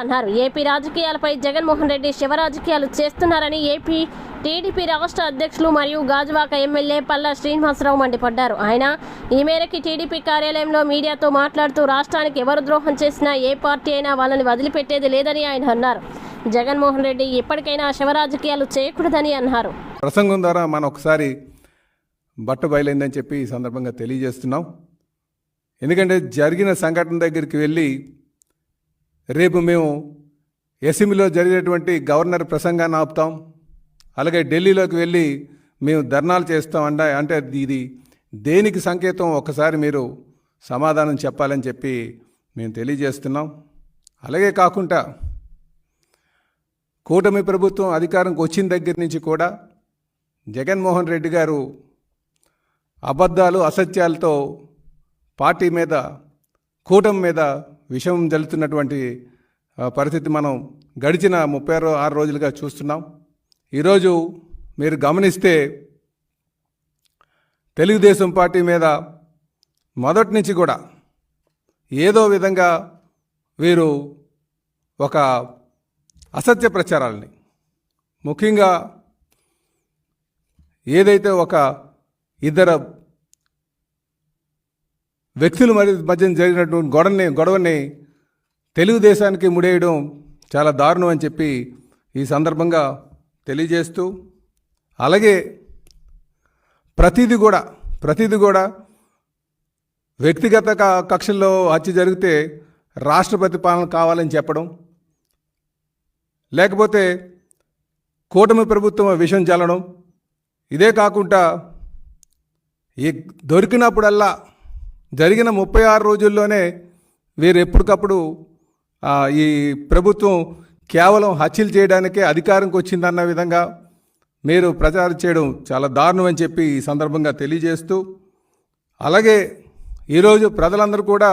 అన్నారు. ఏపీ రాజకీయాలపై జగన్మోహన్ రెడ్డి శివ రాజకీయాలు చేస్తున్నారని ఏపీ టీడీపీ రాష్ట్ర అధ్యక్షులు మరియు గాజువాక ఎమ్మెల్యే పల్లా శ్రీనివాసరావు మండిపడ్డారు. ఆయన ఈ మేరకు టీడీపీ కార్యాలయంలో మీడియాతో మాట్లాడుతూ రాష్ట్రానికి ఎవరు ద్రోహం చేసినా ఏ పార్టీ అయినా వాళ్ళని వదిలిపెట్టేది లేదని ఆయన అన్నారు. జగన్మోహన్ రెడ్డి ఇప్పటికైనా శివ రాజకీయాలు చేయకూడదని అన్నారు. ప్రసంగం ద్వారా మనం ఒకసారి బట్ట బయలైందని చెప్పి ఈ సందర్భంగా తెలియజేస్తున్నాం. ఎందుకంటే జరిగిన సంఘటన దగ్గరికి వెళ్ళి రేపు మేము అసెంబ్లీలో జరిగేటువంటి గవర్నర్ ప్రసంగాన్ని ఆపుతాం. అలాగే ఢిల్లీలోకి వెళ్ళి మేము ధర్నాలు చేస్తాం అంట అంటే ఇది దేనికి సంకేతం? ఒకసారి మీరు సమాధానం చెప్పాలని చెప్పి మేము తెలియజేస్తున్నాం. అలాగే కాకుండా కూటమి ప్రభుత్వం అధికారంకి వచ్చిన దగ్గర నుంచి కూడా జగన్మోహన్ రెడ్డి గారు అబద్ధాలు అసత్యాలతో పార్టీ మీద కూటమి మీద విషం జల్లుతున్నటువంటి పరిస్థితి మనం గడిచిన ముప్పై ఆరు ఆరు రోజులుగా చూస్తున్నాం. ఈరోజు మీరు గమనిస్తే తెలుగుదేశం పార్టీ మీద మొదటి నుంచి కూడా ఏదో విధంగా వీరు ఒక అసత్య ప్రచారాలని ముఖ్యంగా ఏదైతే ఒక ఇద్దరు వ్యక్తుల మరి మధ్య జరిగినటువంటి గొడవని గొడవని తెలుగుదేశానికి ముడేయడం చాలా దారుణం అని చెప్పి ఈ సందర్భంగా తెలియజేస్తూ అలాగే ప్రతిదీ కూడా ప్రతిదీ కూడా వ్యక్తిగత క- కక్షల్లో హత్య జరిగితే రాష్ట్రపతి పాలన కావాలని చెప్పడం లేకపోతే కూటమి ప్రభుత్వం విషం చల్లడం ఇదే కాకుండా ఈ దొరికినప్పుడల్లా జరిగిన ముప్పై ఆరు రోజుల్లోనే వీరు ఎప్పటికప్పుడు ఈ ప్రభుత్వం కేవలం హత్యలు చేయడానికే అధికారంకి వచ్చిందన్న విధంగా మీరు ప్రచారం చేయడం చాలా దారుణం అని చెప్పి ఈ సందర్భంగా తెలియజేస్తూ అలాగే ఈరోజు ప్రజలందరూ కూడా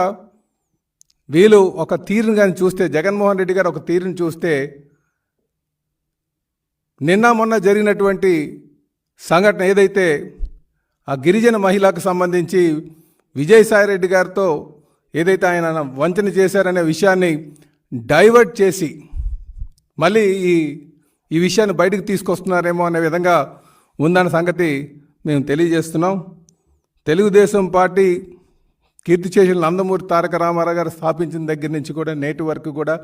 వీళ్ళు ఒక తీరును కానీ చూస్తే జగన్మోహన్ రెడ్డి గారు ఒక తీరును చూస్తే నిన్న మొన్న జరిగినటువంటి సంఘటన ఏదైతే ఆ గిరిజన మహిళకు సంబంధించి విజయసాయిరెడ్డి గారితో ఏదైతే ఆయన వంచన చేశారనే విషయాన్ని డైవర్ట్ చేసి మళ్ళీ ఈ ఈ విషయాన్ని బయటకు తీసుకొస్తున్నారేమో అనే విధంగా ఉందన్న సంగతి మేము తెలియజేస్తున్నాం. తెలుగుదేశం పార్టీ కీర్తి చేసిన నందమూరి తారక రామారావు గారు స్థాపించిన దగ్గర నుంచి కూడా నేటి వరకు కూడా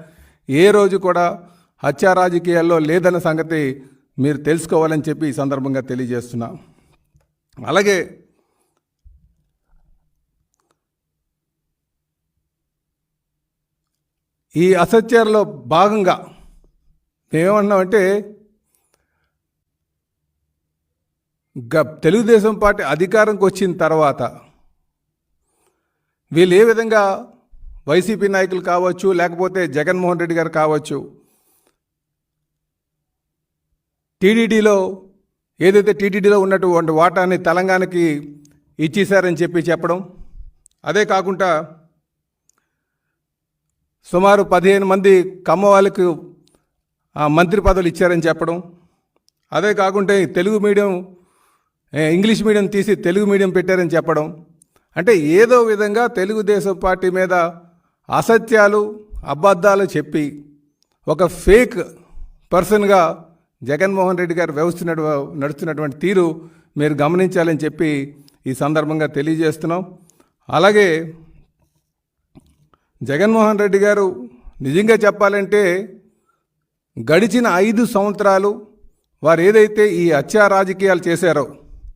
ఏ రోజు కూడా హత్యా రాజకీయాల్లో లేదన్న సంగతి మీరు తెలుసుకోవాలని చెప్పి ఈ సందర్భంగా తెలియజేస్తున్నాం. అలాగే ఈ అసత్యాల్లో భాగంగా మేమేమన్నామంటే గ తెలుగుదేశం పార్టీ అధికారంకి వచ్చిన తర్వాత వీళ్ళు ఏ విధంగా వైసీపీ నాయకులు కావచ్చు లేకపోతే జగన్మోహన్ రెడ్డి గారు కావచ్చు టీడీడీలో ఏదైతే టీటీడీలో ఉన్నటువంటి వాటాని తెలంగాణకి ఇచ్చేశారని చెప్పి చెప్పడం అదే కాకుండా సుమారు పదిహేను మంది కమ్మ వాళ్ళకు మంత్రి పదవులు ఇచ్చారని చెప్పడం. అదే కాకుంటే తెలుగు మీడియం ఇంగ్లీష్ మీడియం తీసి తెలుగు మీడియం పెట్టారని చెప్పడం. అంటే ఏదో విధంగా తెలుగుదేశం పార్టీ మీద అసత్యాలు అబద్ధాలు చెప్పి ఒక ఫేక్ పర్సన్గా జగన్మోహన్ రెడ్డి గారు వ్యవస్థ నడుస్తున్నటువంటి తీరు మీరు గమనించాలని చెప్పి ఈ సందర్భంగా తెలియజేస్తున్నాం. అలాగే జగన్మోహన్ రెడ్డి గారు నిజంగా చెప్పాలంటే గడిచిన ఐదు సంవత్సరాలు వారు ఏదైతే ఈ హత్యా రాజకీయాలు చేశారో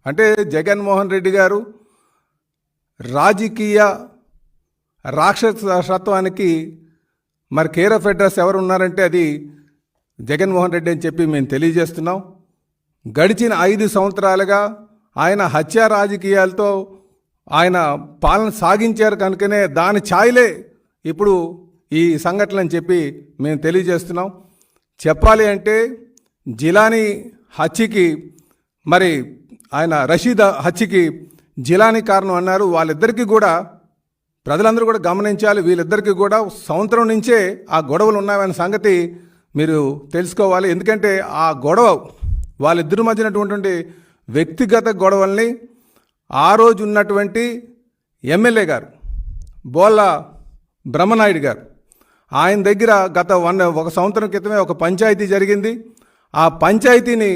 అంటే జగన్మోహన్ రెడ్డి గారు రాజకీయ రాక్షసత్వానికి మరి కేర్ ఆఫ్ అడ్రస్ ఎవరు ఉన్నారంటే అది జగన్మోహన్ రెడ్డి అని చెప్పి మేము తెలియజేస్తున్నాం. గడిచిన ఐదు సంవత్సరాలుగా ఆయన హత్యా రాజకీయాలతో ఆయన పాలన సాగించారు కనుకనే దాని ఛాయలే ఇప్పుడు ఈ సంఘటన అని చెప్పి మేము తెలియజేస్తున్నాం. చెప్పాలి అంటే జిలానీ హత్యకి మరి ఆయన రషీద్ హత్యకి జిలానీ కారణం అన్నారు. వాళ్ళిద్దరికీ కూడా ప్రజలందరూ కూడా గమనించాలి. వీళ్ళిద్దరికీ కూడా సంవత్సరం నుంచే ఆ గొడవలు ఉన్నాయనే సంగతి మీరు తెలుసుకోవాలి. ఎందుకంటే ఆ గొడవ వాళ్ళిద్దరి మధ్యనటువంటి వ్యక్తిగత గొడవల్ని ఆ రోజు ఉన్నటువంటి ఎమ్మెల్యే గారు బోళ్ళ బ్రహ్మనాయుడు గారు. ఆయన దగ్గర గత వన్ ఒక సంవత్సరం క్రితమే ఒక పంచాయతీ జరిగింది. ఆ పంచాయతీని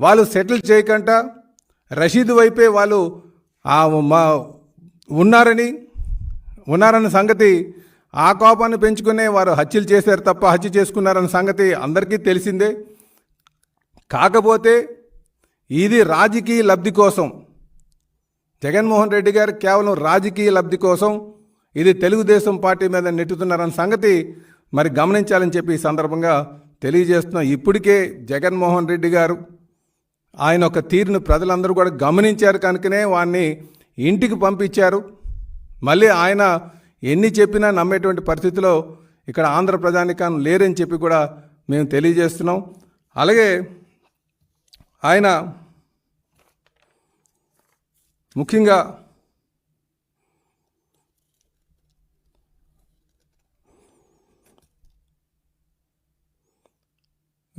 వాళ్ళు సెటిల్ చేయకుండా రషీద్ వైపే వాళ్ళు మా ఉన్నారని ఉన్నారన్న సంగతి ఆ కోపాన్ని పెంచుకునే వారు హత్యలు చేశారు తప్ప హత్య చేసుకున్నారన్న సంగతి అందరికీ తెలిసిందే. కాకపోతే ఇది రాజకీయ లబ్ధి కోసం. జగన్మోహన్ రెడ్డి గారు కేవలం రాజకీయ లబ్ధి కోసం ఇది తెలుగుదేశం పార్టీ మీద నెట్టుతున్నారన్న సంగతి మరి గమనించాలని చెప్పి ఈ సందర్భంగా తెలియజేస్తున్నాం ఇప్పటికే జగన్మోహన్ రెడ్డి గారు. ఆయన ఒక తీరును ప్రజలందరూ కూడా గమనించారు కనుకనే వాడిని ఇంటికి పంపించారు. మళ్ళీ ఆయన ఎన్ని చెప్పినా నమ్మేటువంటి పరిస్థితిలో ఇక్కడ ఆంధ్ర ప్రజానికాన్ని లేరని చెప్పి కూడా మేము తెలియజేస్తున్నాం. అలాగే ఆయన ముఖ్యంగా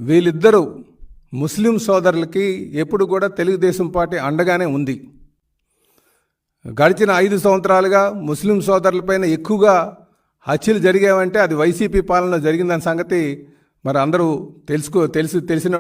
వీళ్ళిద్దరూ ముస్లిం సోదరులకి ఎప్పుడు కూడా తెలుగుదేశం పార్టీ అండగానే ఉంది. గడిచిన ఐదు సంవత్సరాలుగా ముస్లిం సోదరులపైన ఎక్కువగా హత్యలు జరిగావంటే అది వైసీపీ పాలన జరిగిందన్న సంగతి మరి అందరూ తెలుసుకో తెలిసి తెలిసిన